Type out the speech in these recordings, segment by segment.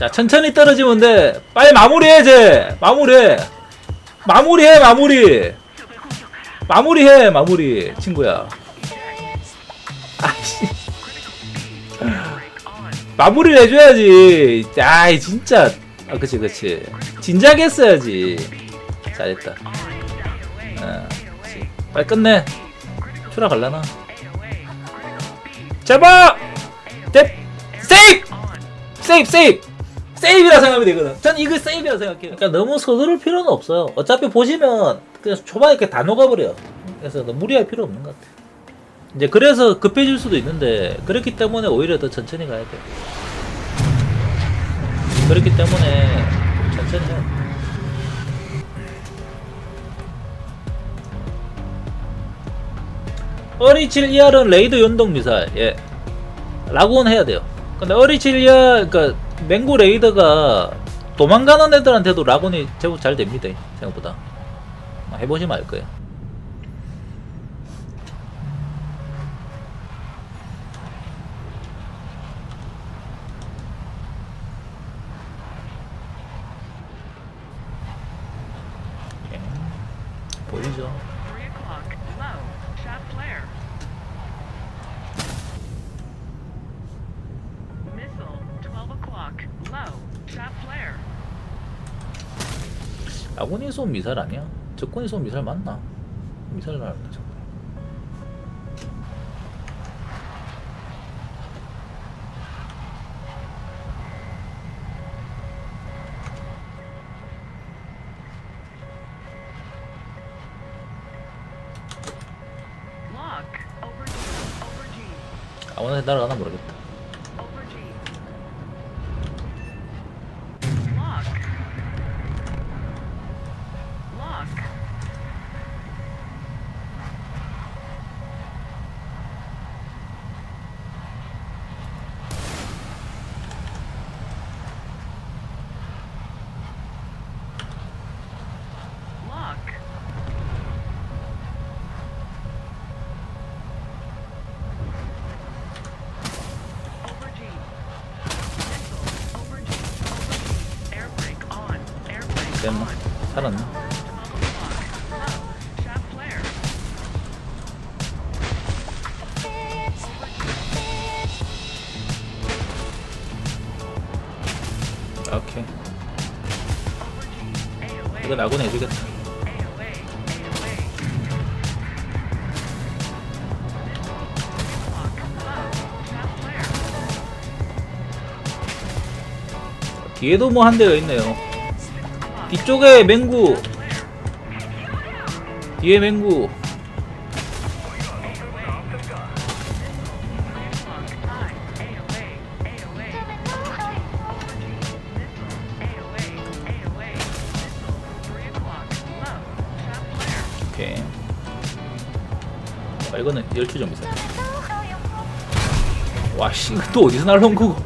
자 천천히 떨어지면 돼. 빨리 마무리해 제. 마무리해. 마무리해 마무리. 마무리해 마무리 친구야. 아씨. 마무리를 해줘야지. 아이 진짜. 아 그치 그치. 진작에 했어야지. 잘했다. 어, 그치. 빨리 끝내. 추라 갈라나? 제발 뎁 세이브 세이브 세이브 세이브라 생각하면 되거든. 전 이거 세이브라 생각해요. 그러니까 너무 서두를 필요는 없어요. 어차피 보시면 그냥 초반에 이렇게 다 녹아버려 그래서 무리할 필요 없는 것 같아 이제 그래서 급해질 수도 있는데 그렇기 때문에 오히려 더 천천히 가야 돼 그렇기 때문에 천천히 해 어리칠 2R은 레이더 연동 미사일. 예. 라고는 해야 돼요. 근데 어리칠 2R 그니까 맹구 레이더가 도망가는 애들한테도 라곤이 제법 잘 됩니다 생각보다. 해보시면 알 거예요 오케이. 보이죠? 3 o'clock, low, shot flare. Missile, 12 o'clock, low, shot flare. 아군이 쏜 미사일 아니야? 적군이 쏜 미사일 맞나? 미사일 over G, 아무나 날아가나 모르겠다. 오케이. 이거 나군 해주겠다. 뒤에도 뭐 한 대가 있네요. 뒤쪽에 맹구. 뒤에 맹구. 이거는 열추 점 미사일. 와, 씨, 이거 또 어디서 날라온 거고?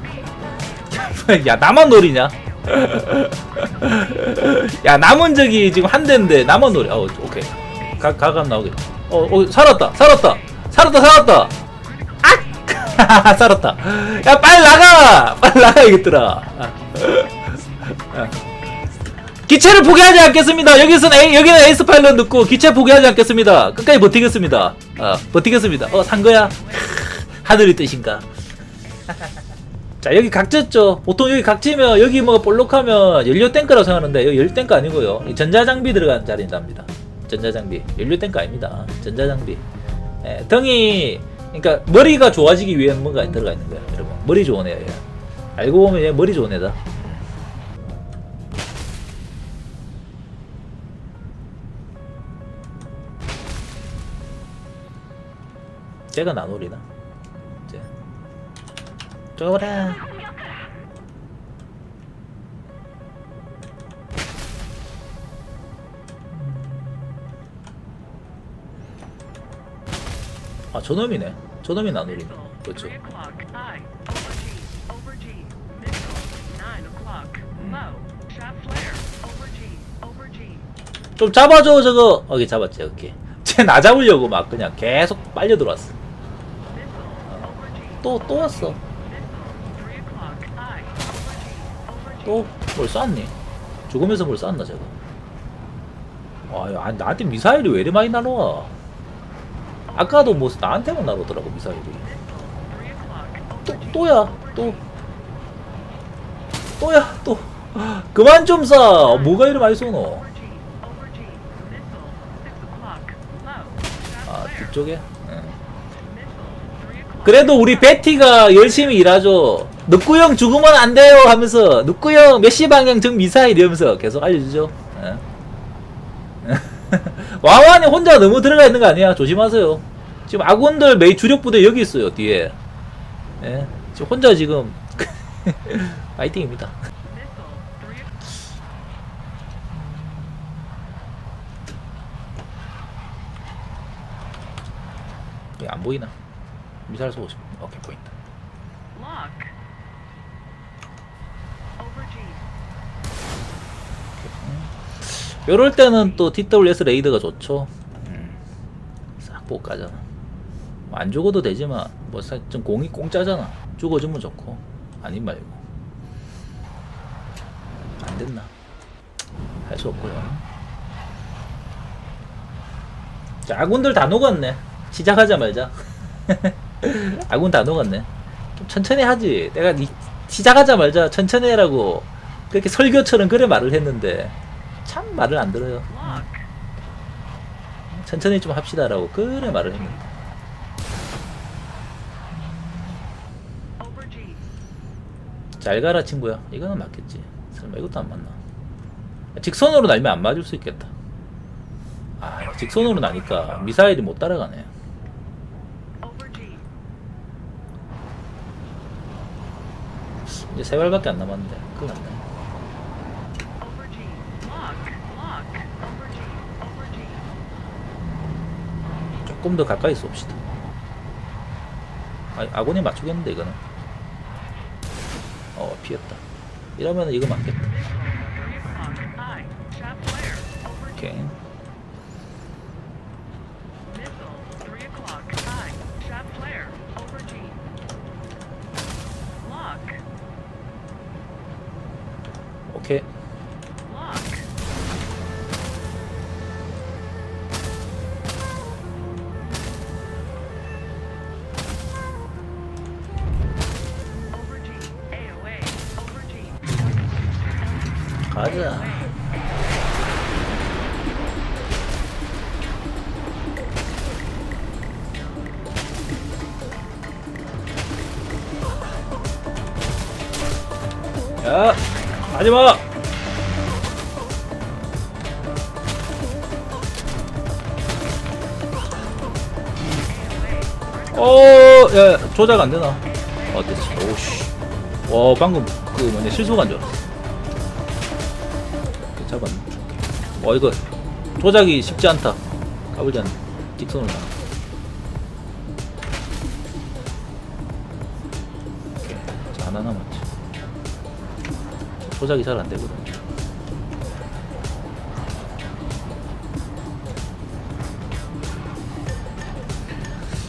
야, 나만 노리냐? 야, 남은 적이 지금 한 대인데, 나만 노리. 어, 오케이. 가, 가감 나오겠다. 어, 어, 살았다, 살았다, 살았다, 살았다! 아! 살았다. 야, 빨리 나가! 빨리 나가야겠더라. 아. 아. 기체를 포기하지 않겠습니다. 여기서는 A, 여기는 에이스 파일럿 넣고 기체 포기하지 않겠습니다. 끝까지 버티겠습니다. 아, 버티겠습니다. 어, 산 거야? 하늘의 뜻인가? 자, 여기 각졌죠. 보통 여기 각지면 여기 뭐 볼록하면 연료 탱크라고 생각하는데 여기 연료 탱크 아니고요. 이 전자장비 들어간 자리랍니다. 전자장비. 연료 탱크 아닙니다. 전자장비. 예, 등이 그러니까 머리가 좋아지기 위해 뭔가 들어가 있는 거야, 여러분. 머리 좋은 애야. 얘. 알고 보면 얘 머리 좋은 애다. 쟤가 나놀이나? 쟤. 쪼라. 아, 저놈이네. 저놈이 나놀이네. 그렇죠. 3 o'clock, high, over G, over G, missile, 9 o'clock, low, shot flare, over G, over G, 좀 잡아줘, 저거. 오케이, 잡았지, 오케이. 쟤나 잡으려고 막 그냥 계속 빨려 들어왔어. 또, 또 왔어. missile, 3 o'clock, high, over G, over 또뭘 쐈니? 죽으면서 뭘 쐈나 제가 와 야, 나한테 미사일이 왜 이리 많이 날아와? 아까도 뭐 나한테만 날아오더라고 미사일이. 또, 또야 또. 또야 또. 그만 좀 쏴! 뭐가 이리 많이 쏘노? 아 뒤쪽에? 응. 그래도 우리 베티가 열심히 일하죠. 늑구 형 죽으면 안 돼요 하면서 늑구 형 몇 시 방향 정 미사일 이러면서 계속 알려주죠. 예. 와완이 혼자 너무 들어가 있는 거 아니야? 조심하세요. 지금 아군들 메이 주력 부대 여기 있어요 뒤에. 예. 지금 혼자 지금 파이팅입니다. 이게 안 보이나? 미사일 쏘고 싶어. 오케이 보인다. Lock. Over G. 요럴 때는 또 TWS 레이더가 좋죠. 음, 싹 보고 가잖아. 뭐안 죽어도 되지만 뭐좀 공이 공짜잖아. 죽어주면 좋고 아닌 말고 안 됐나? 할 수 없고요. 자, 아군들 다 녹았네. 시작하자마자. 아군 다 녹았네. 좀 천천히 하지. 내가 니, 시작하자마자 천천히 해라고 그렇게 설교처럼 그래 말을 했는데 참 말을 안 들어요. 천천히 좀 합시다라고 그래 말을 했는데. 잘 가라 친구야. 이거는 맞겠지. 설마 이것도 안 맞나? 직선으로 날면 안 맞을 수 있겠다. 아 직선으로 나니까 미사일이 못 따라가네. Over G. 이제 세 발밖에 안 남았는데 큰일 났네. Over G. Lock. Lock. Over G. Over G. 조금 더 가까이 쏩시다. 아, 아군이 맞추겠는데 이거는. 어 피했다. 이러면 이거 맞겠다. 오케이. Lock. Over G. AOA. Over G. 가자. 야, 하지 마. 어, 야, 조작 안 되나? 어, 됐지. 오씨. 와, 방금 그 뭐냐 실수가 안줄 알았어. 잡았네. 와, 이거 조작이 쉽지 않다. 까불지 않네. 직선으로 조작이 잘 안 되거든.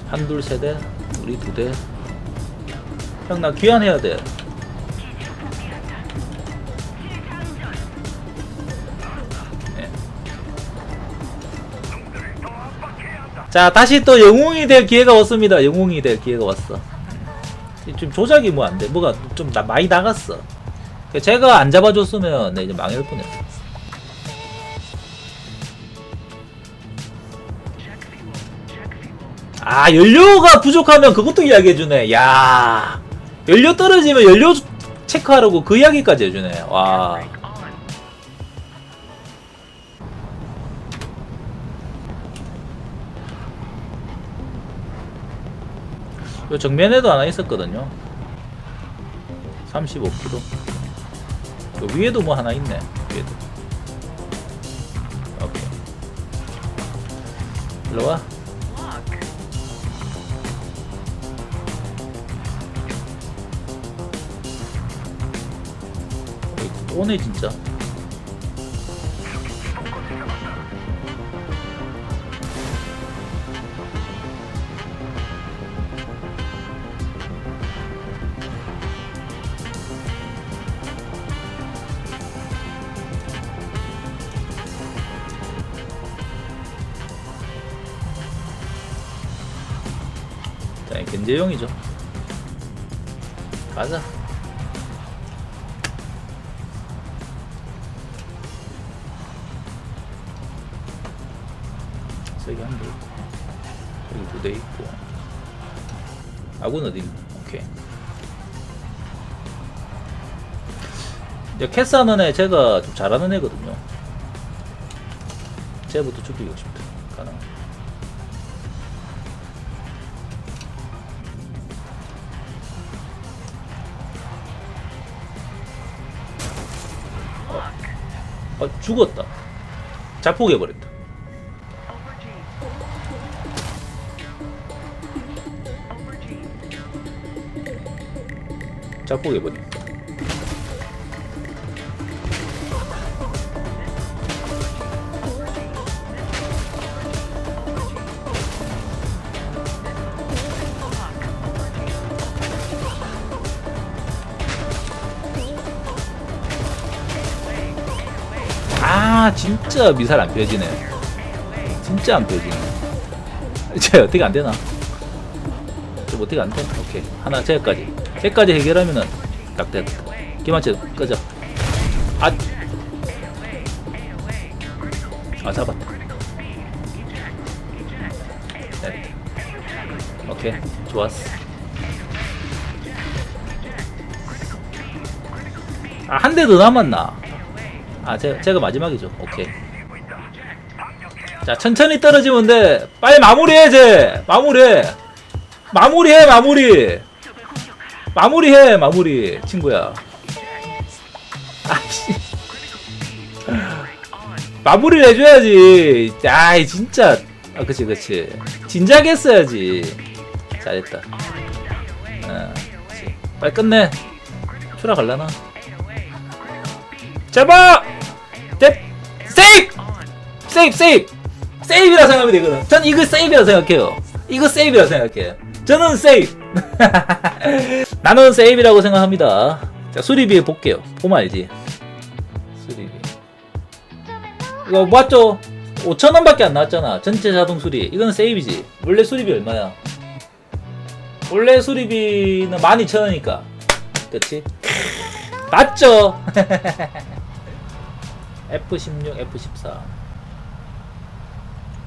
한둘 세 대, 우리 두 대. 형, 나 귀환해야 돼. 네. 자, 다시 또 영웅이 될 기회가 왔습니다. 영웅이 될 기회가 왔어. 지금 조작이 뭐 안 돼. 뭐가 좀 나, 많이 나갔어. 그 제가 안 잡아줬으면 내 이제 망할 뻔했어. 아, 연료가 부족하면 그것도 이야기해주네. 야 연료 떨어지면 연료 체크하라고 그 이야기까지 해주네. 와. 요 정면에도 하나 있었거든요. 35km. 요 위에도 뭐 하나 있네. 위에도. 오케이. 일로 와. 오네 진짜. 네, 견제용이죠. 가자. 세개 한대 있고, 여기 두대 있고. 아군 어디? 오케이. 이제 캐스하는 애 제가 좀 잘하는 애거든요. 쟤부터 죽이고 싶다. 어, 죽었다. 자폭해버렸다. 자폭해버렸다. 아, 진짜 미사일 안 펴지네. 진짜 안 펴지네. 쟤 어떻게 안 되나? 저 어떻게 안 돼? 오케이. 하나, 쟤까지. 쟤까지 해결하면은 딱 됐다. 기만체 끄자. 아, 아, 잡았다. 네. 오케이. 좋았어. 아, 한 대 더 남았나? 아, 제, 제가 마지막이죠. 오케이. 자, 천천히 떨어지면 돼. 빨리 마무리해, 쟤. 마무리해. 마무리해, 마무리. 마무리해, 마무리. 친구야. 아씨. 마무리를 해줘야지. 아이, 진짜. 아, 그치, 그치. 진작 했어야지. 잘했다. 어, 그치. 빨리 끝내. 추락할라나? 잡아! 뎁! 세이브! 세이브, 세이브! 세이브라 생각하면 되거든. 전 이거 세이브라 생각해요. 이거 세이브라 생각해요. 저는 세이브! 나는 세이브라고 생각합니다. 자, 수리비 볼게요. 보면 알지. 수리비. 이거 맞죠? 5천원밖에 안 나왔잖아. 전체 자동 수리. 이건 세이브지. 원래 수리비 얼마야? 원래 수리비는 12,000원이니까. 그치? 맞죠? F16, F14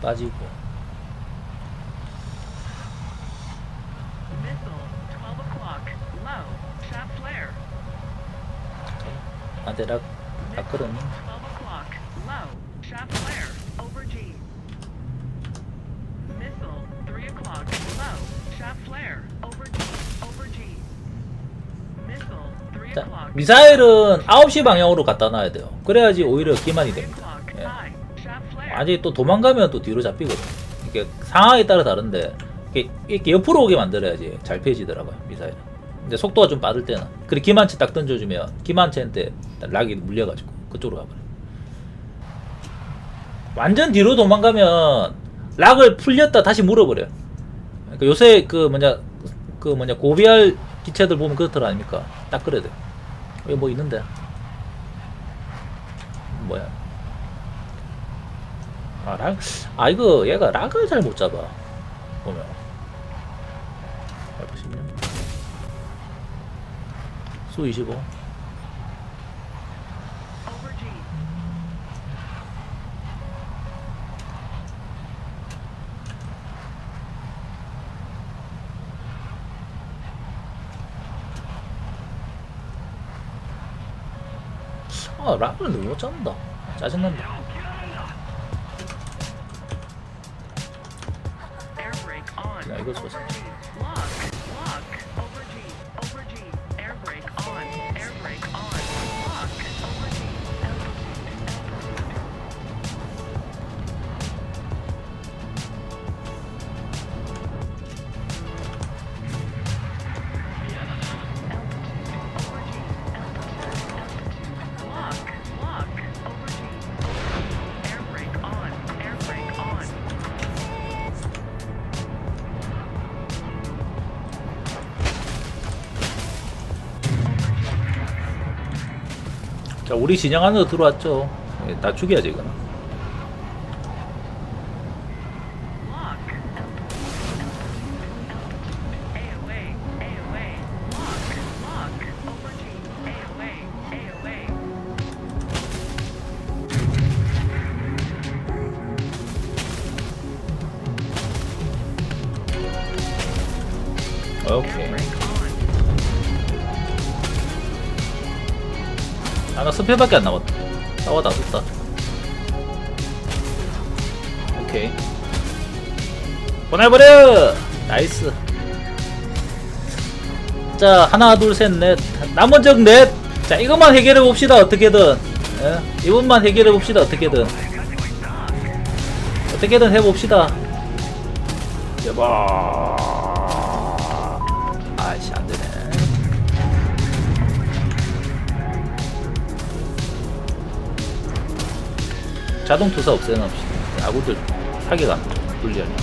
빠지고 Missile, 12 o'clock. Low. Shot flare. 아데락 아크로니 12 o'clock. Low. Shot flare. Over G. Missile, 3 o'clock. Low. Shot flare. Over G. Over G. Missile, 3 자. 미사일은 9시 방향으로 갖다 놔야 돼요 그래야지 오히려 기만이 3 됩니다. 예. 아직 또 도망가면 또 뒤로 잡히거든 이게 상황에 따라 다른데 이렇게, 이렇게 옆으로 오게 만들어야지 잘 펴지더라고요 미사일은 근데 속도가 좀 빠를 때는 그리고 기만치 딱 던져주면 기만치한테 락이 물려가지고 그쪽으로 가버려 완전 뒤로 도망가면 락을 풀렸다 다시 물어버려요 그러니까 요새 그 뭐냐 그 뭐냐 고비알 기체들 보면 그렇더라 아닙니까 딱 그래야 돼 여기 뭐 있는데 뭐야 아, 락, 아, 이거 얘가 락을 잘 못 잡아. 보면. 해보시면. 수 25. Over G. 아, 락을 너무 못 잡는다. 짜증난다. 야, 이거 좋았어. 자, 우리 진영 안으로 들어왔죠. 예, 다 죽여야지, 이거는. 아, 나 스펠밖에 안 남았다. 싸워 다 줬다. 오케이. 보내버려! 나이스. 자, 하나, 둘, 셋, 넷. 남은 적 넷! 자, 이것만 해결해 봅시다, 어떻게든. 예? 이것만 해결해 봅시다, 어떻게든. 어떻게든 해봅시다. 제발. 자동 투사 없애놓읍시다. 아구들 사기가 안 나. 불리하냐.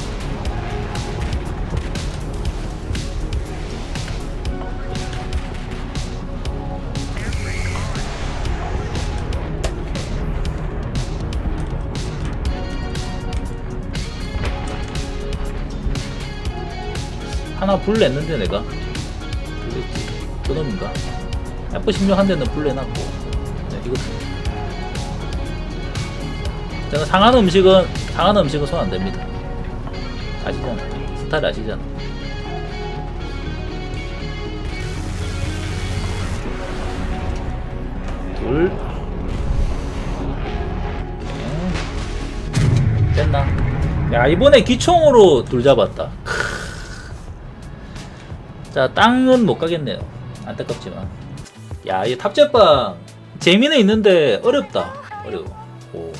하나 불 냈는데 내가 불냈지 그놈인가 F16 한 대는 불 내놨고 네, 이거 제가 상한 음식은 상한 음식은 손 안 됩니다. 아시잖아. 스타일 아시잖아. 둘. 오케이. 됐나? 야 이번에 기총으로 둘 잡았다. 자 땅은 못 가겠네요. 안타깝지만. 야이 탑재방 재미는 있는데 어렵다. 어려워. 오